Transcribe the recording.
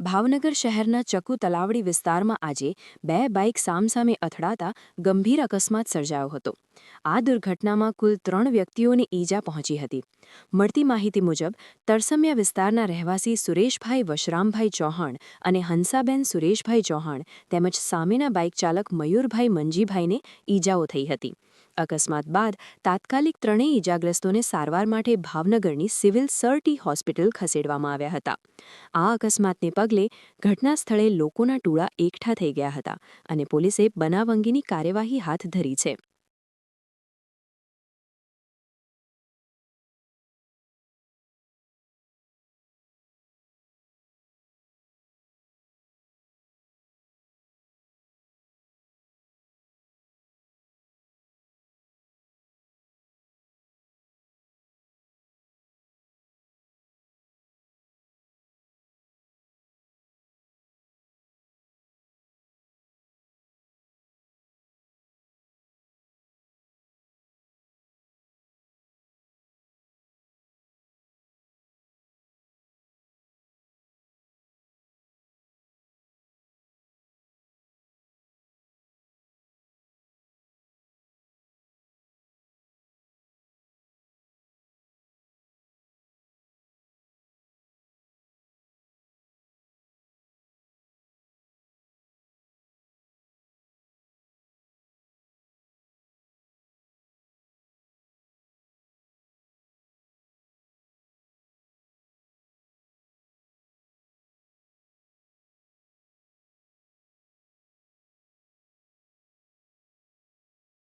ભાવનગર શહેરના ચકુ તલાવડી વિસ્તારમાં આજે બે બાઇક સામસામે અથડાતા ગંભીર અકસ્માત સર્જાયો હતો. આ દુર્ઘટનામાં કુલ ત્રણ વ્યક્તિઓને ઈજા પહોંચી હતી. મળતી માહિતી મુજબ, તરસમિયા વિસ્તારના રહેવાસી સુરેશભાઈ વશરામભાઈ ચૌહાણ અને હંસાબેન સુરેશભાઈ ચૌહાણ તેમજ સામેના બાઇક ચાલક મયુરભાઈ મંજીભાઈને ઈજાઓ થઈ હતી. અકસ્માત બાદ તાત્કાલિક ત્રણેય ઇજાગ્રસ્તોને સારવાર માટે ભાવનગરની સિવિલ સર્ટી હોસ્પિટલ ખસેડવામાં આવ્યા હતા. આ અકસ્માતને પગલે ઘટના સ્થળે લોકોના ટોળા એકઠા થઈ ગયા હતા અને પોલીસે બનાવ અંગેની કાર્યવાહી હાથ ધરી છે.